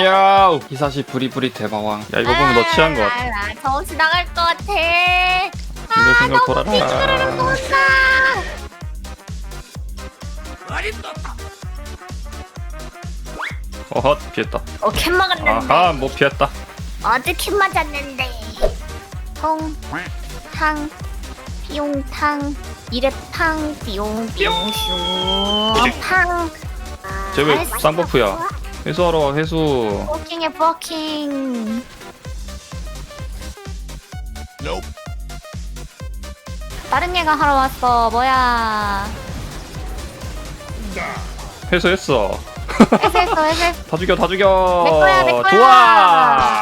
안녕 히사시 부리부리 대마왕 야 이거 보면 너 취한 거 같아 아, 나 정신 나갈 것 같아. 싱글 너무 삐죽으르륵 돌아라 돈다. 어헛 피했다 어, 캔 먹었는데. 아하 뭐 피했다 어제 캔 맞았는데. 통, 탕, 삐용탕, 이래 탕, 삐용 삐용슝, 팡. 쟤왜 잘했어. 쌍버프야 회수하러 와 회수 버킹해 버킹. 다른 얘가 하러 왔어. 뭐야? 회수했어 해수했어, 해수했어. 다 죽여 다 죽여 내 거야, 내 거야. 좋아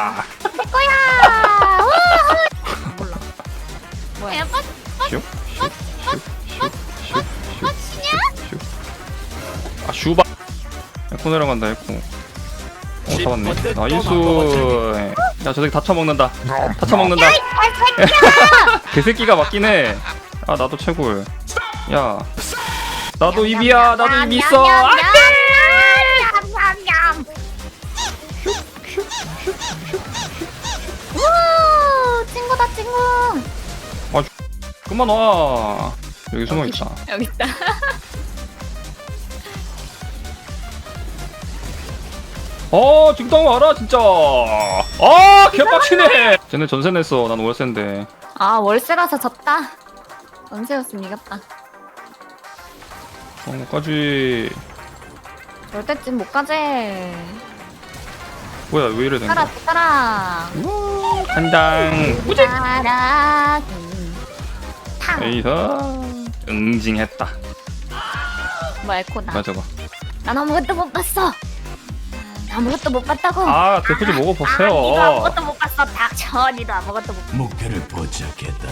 에코 내려간다 에코 어 잡았네. 나이스 야 저 새끼 다 처먹는다. 다 처먹는다. 아, 새끼야! 그 새끼가 맞긴 해아 나도 최고야. 야. 나도 입이야. 나도 입 있어. 아! 냠냠냠냠냠냠. 우, 친구다 친구. 그만 와. 여기 숨어있다. 여기 있다. 어 지금 와라 진짜 아 개빡치네 쟤네 전세 냈어 난 월세인데 아 월세라서 졌다. 원세였으면 이겼다. 어 까지 올 때쯤 못 가지. 뭐야 왜 이래 된거 따라 따라. 한당 따라. 탕. 에이서 응징했다 뭐 에코다. 맞아 봐. 난 아무것도 못 봤어. 난 아무것도 못 봤다고. 아 대표 좀 아, 니도 먹어보세요 아무것도 못 봤어. 닥쳐. 니도 아무것도 못. 목표를 포착했다.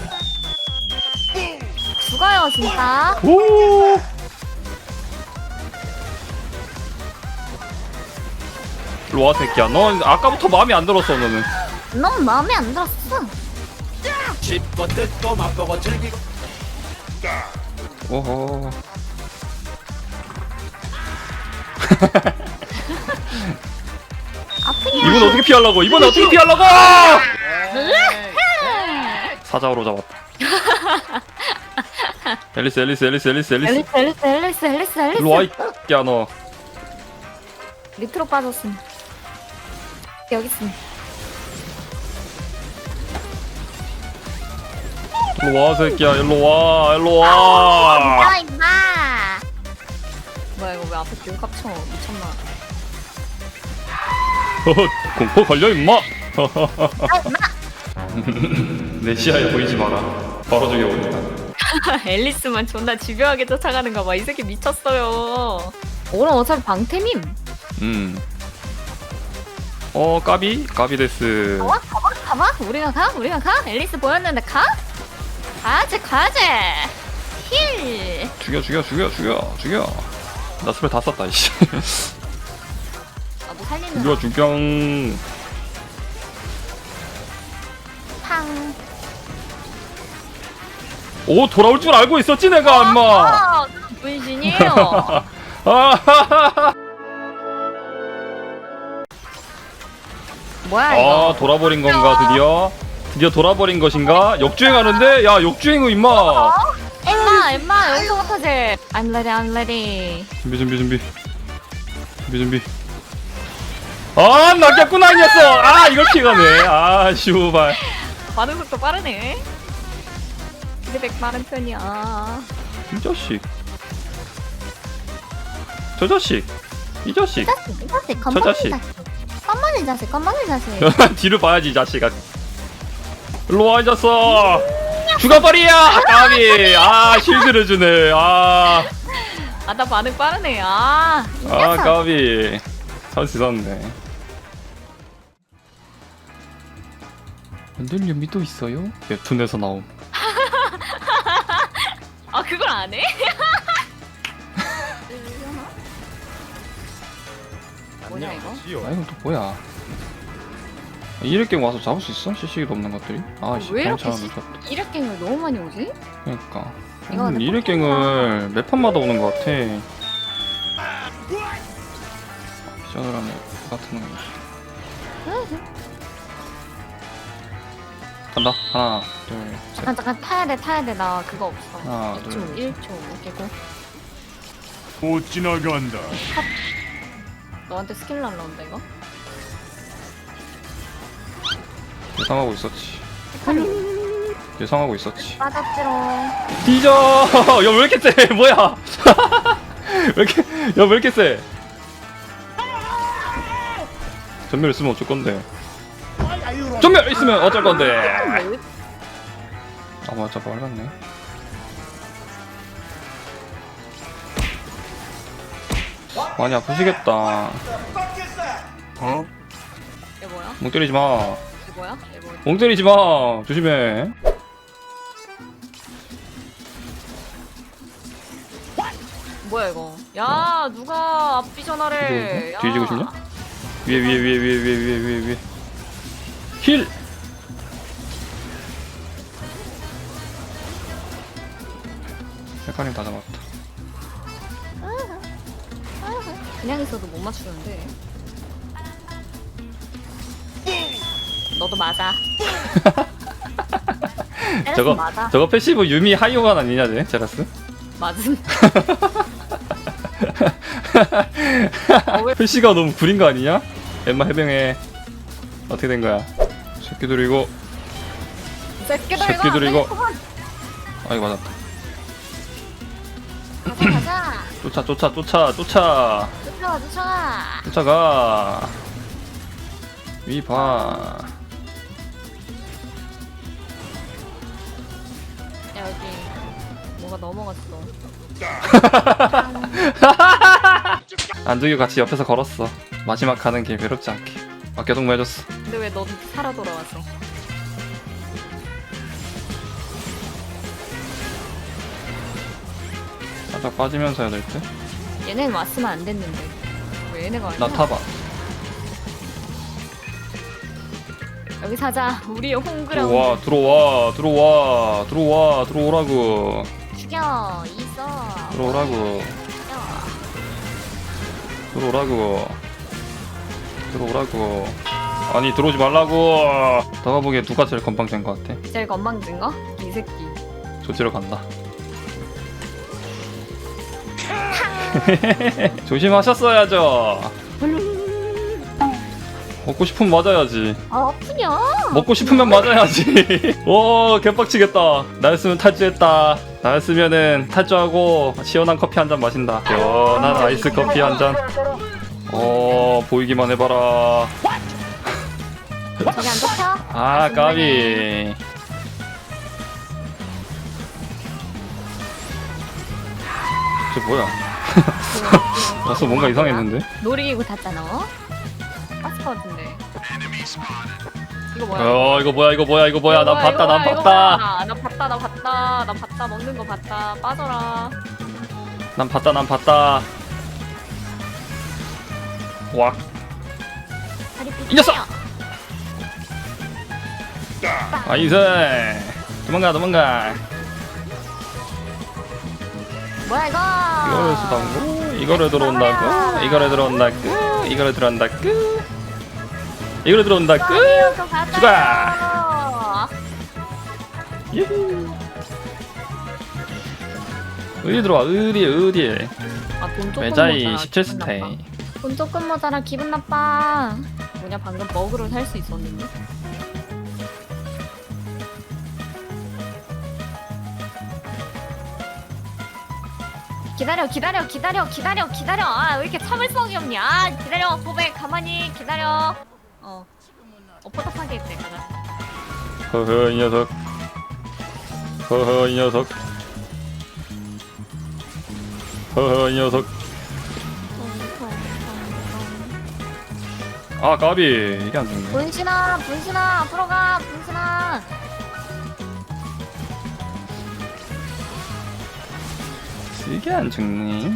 죽어요 진짜. 오 로아 새끼야 너 아까부터 마음에 안 들었어 너는 넌 마음에 안 들었어. 씹고 뜯고 맛보고 즐기고 오호? 이분 어떻게 피하려고? 이번 어떻게 네. 피하려고? 네. 사자로 잡았다. 앨리스, 앨리스, 앨리스, 앨리스, 앨리스. 앨리스 앨리스 앨리스 앨리스 일로 와, 앨리스 이야 너. 밑으로 빠졌음 여기 있음 일로 와, 새끼야. 일로 와, 일로 와. 따라 임마 뭐야 이거 왜 앞에 귤 깝쳐 미쳤나 공포 걸려 임마. 내 시야에 보이지 마라 바로 죽여버린다 앨리스만 존나 집요하게 쫓아가는 거 봐. 이 새끼 미쳤어요. 오늘 어차피 방템임. 음. 어 까비 까비 데스 가봐 가봐 가봐. 우리가 가 우리가 가. 앨리스 보였는데 가. 가야지 가야지. 힐. 죽여 죽여 죽여 죽여 죽여 나 스펠 다 썼다 이씨 살리는. 죽여 팡. 오 돌아올 줄 알고 있었지 내가 아, 분신이에요. 아하하하. 뭐야 아 이거? 돌아버린 건가 드디어 드디어 돌아버린 것인가 역주행하는데 야 역주행은 임마 엠마 엠마 여기서 못하지. I'm ready I'm ready. 준비 준비 준비 준비 준비 아 낚였구나 아니었어 아 이걸 피가네 아 슈발 반응 속도 빠르네. 피드백 빠른 편이야. 이 자식 저 자식 이 자식 이 자식 이 자식 저 건방진 자식. 자식. 건방진 자식 건방진 자식. 뒤를 봐야지 이 자식아 일로 와 이자서 죽어버리야 까비 아 실드를 주네 아아 아나 반응 빠르네. 아. 이 아. 까비 살수 있었네 흔들림이 또 있어요? 웹툰에서 나옴 아 그걸 안 해? 뭐냐 이거? 아 이건 또 뭐야 경우 와서 잡을 수 있어? CC기도 없는 것들이? 아씨 왜 이렇게 괜찮아 시- 늦었다 이력갱을 너무 많이 오지? 그러니까 이거 근데 경을 몇 판마다 오는 것 같아 비전을 하면 같은 거 간다. 하나 둘셋. 잠깐 잠깐. 타야 돼 타야 돼. 나 그거 없어. 하나, 1초 둘. 1초 깨고. 못 지나간다. 너한테 스킬 날라온다 이거. 예상하고 있었지. 예상하고 있었지. 빠졌지롱. 뒤져! 야 왜 이렇게 세? 뭐야? 왜 이렇게 야 왜 이렇게 세? 전멸 있으면 어쩔 건데 전멸 있으면 어쩔 건데 아 맞아 빨랐네 많이 아프시겠다 어? 얘 뭐야? 멍 때리지 마얘 뭐야? 얘 뭐야? 멍 때리지 마 조심해 뭐야 이거? 야 누가 앞비 전화를? 야. 뒤지고 싶냐? 위에 위에 위에 위에 위에 위에 위에 위에 힐 헷갈림 다 잡았다 그냥 있어도 못 맞추는데. 너도 맞아. 저거 맞아. 저거 패시브 유미 하이오간 아니냐 쟤 제라스? 맞은. 어, 왜- 패시가 너무 구린 거 아니냐? 엠마 해병해 어떻게 된 거야? 새끼들 이거 새끼들 새끼들 이거. 이거. 아이 맞았다 가자 가자. 쫓아 쫓아 쫓아 쫓아 쫓아가 쫓아가. 쫓아가 위봐 야 여기 뭐가 넘어갔어. 안두기 같이 옆에서 걸었어 마지막 가는 길 외롭지 않게 맡겨동 해줬어 근데 왜 넌 살아 돌아왔어? 살짝 빠지면서 해야 될 듯 얘네는 왔으면 안 됐는데. 왜 얘네가 왔냐? 나 타봐 여기 사자. 우리의 홈그라운드. 들어와 들어와 들어와 들어와 들어오라고 죽여. 있어. 들어오라고 죽여. 들어오라고 들어오라고 아니 들어오지 말라고. 너가 보기에 누가 제일 건방진 것 같아? 제일 건방진 거? 이 새끼. 조지러 간다. 조심하셨어야죠. 먹고 싶으면 맞아야지. 아 아프냐? 먹고 싶으면 맞아야지. 오 개빡치겠다. 나였으면 탈주했다. 나였으면은 탈주하고 시원한 커피 한 잔 마신다. 시원한 아이스 커피 한잔. 어 보이기만 해봐라 저기 안 잡혀? 아 까비 저 뭐야 벌써 뭔가 이상했는데 놀이기구 탔잖아. 어? 빠스 것 같은데. 이거 뭐야? 어 이거 뭐야 이거 뭐야 이거 뭐야 난 이거 봤다 난 뭐야, 이거 봤다 뭐야? 나 봤다 나 봤다 나 봤다 먹는 거 봤다 빠져라. 난 봤다 난 봤다 와 다리 녀석! 삐끗해요. 아이스 도망가 도망가 뭐야 이거? 이거를 쓰던고 이거를 들어온다고 이거를 들어온다고 이거를 들어온다고 이거를 들어온다고. 죽어! 예후. 어디 들어와 어디 어디 아, 돈 조금 매자이 모자라, 17 기분 스테이 나빠. 돈 조금 모자라 기분 나빠. 뭐냐 방금 먹으로 살수 있었는데. 기다려 기다려 기다려 기다려 기다려. 아 왜 이렇게 참을성이 없냐? 아 기다려 고백 가만히 기다려. 어 어, 포탑하게 했대 가자 허허 이 녀석. 허허 이 녀석. 허허 이 녀석. 아 까비. 이게 안 죽네. 분신아 분신아 앞으로 가 분신아 이게 안 죽네.